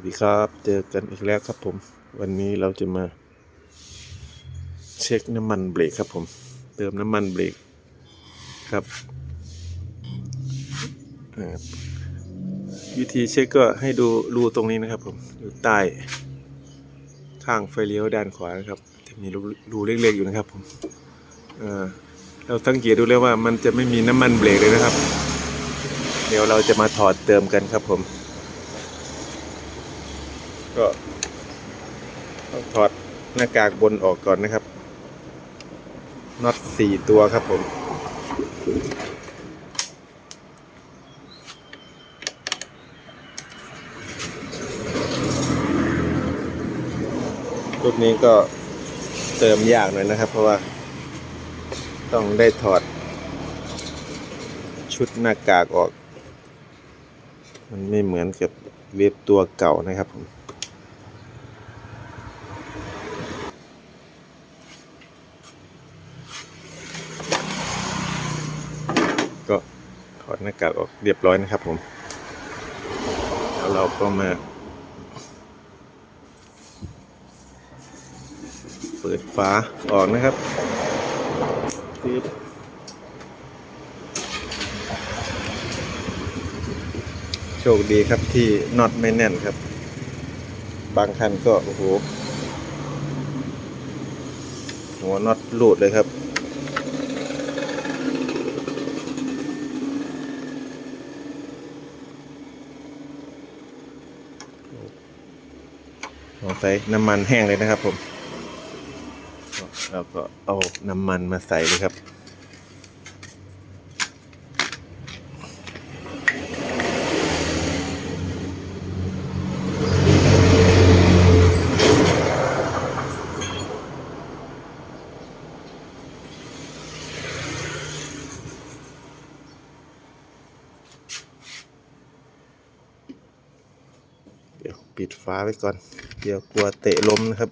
วัสดีครับ เจอกันอีกแล้วครับผม วันนี้เราจะมา เช็คน้ำมันเบรกครับผม เติมน้ำมันเบรกครับ วิธีเช็คก็ให้ดูรูตรงนี้นะครับผม อยู่ใต้ข้างไฟเลี้ยวด้านขวานะครับจะมีรูรเล็กๆอยู่นะครับผมเอ่อเราสังเกตดูแล้วว่ามันจะไม่มีน้ำมันเบรกเลยนะครับ เดี๋ยวเราจะมาถอดเติมกันครับผม ก็ถอดหน้ากากบนออกก่อนนะครับน็อตสี่ตัวครับผม รูปนี้ก็เติมยากหน่อยนะครับ เพราะว่า ต้องได้ถอด ชุดหน้ากากออก มันไม่เหมือนกับเว็บตัวเก่านะครับผม ก็ถ อดหน้ากากออกเรียบร้อยนะครับผม แล้วเราก็มา เปิดฝาออกนะครับปึ๊บโชคดีครับที่น็อตไม่แน่นครับ บางคันก็ โอ้โหหัวน็อตหลุดเลยครับ เราใส่น้ำมันแห้งเลยนะครับผม เราก็เอาน้ำมันมาใส่เลยครับ ดี๋ยวปิดฟ้าไว้ก่อน เดี๋ยวกลัวเตะลมนะครับ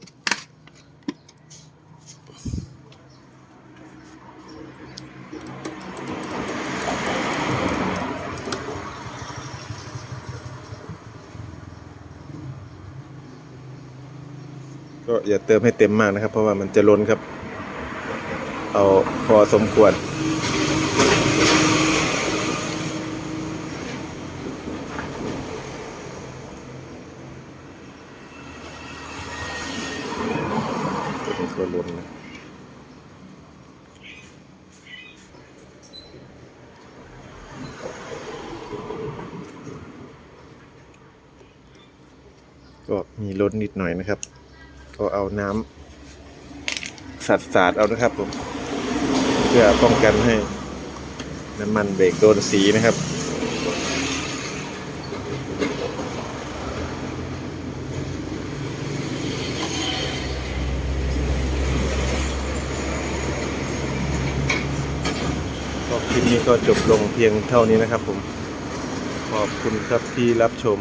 ก็อย่าเติมให้เต็มมากนะครับ เพราะว่ามันจะล้นครับ เอาพอสมควร ตัวล้นนะก็มีล้นนิดหน่อยนะครับ ก็เอาน้ำสัดสาดๆเอานะครับผม เพื่อป้องกันให้น้ำมันเบรกโดนสีนะครับ ลิปนี้ก็จบลงเพียงเท่านี้นะครับผม ขอบคุณครับที่รับชม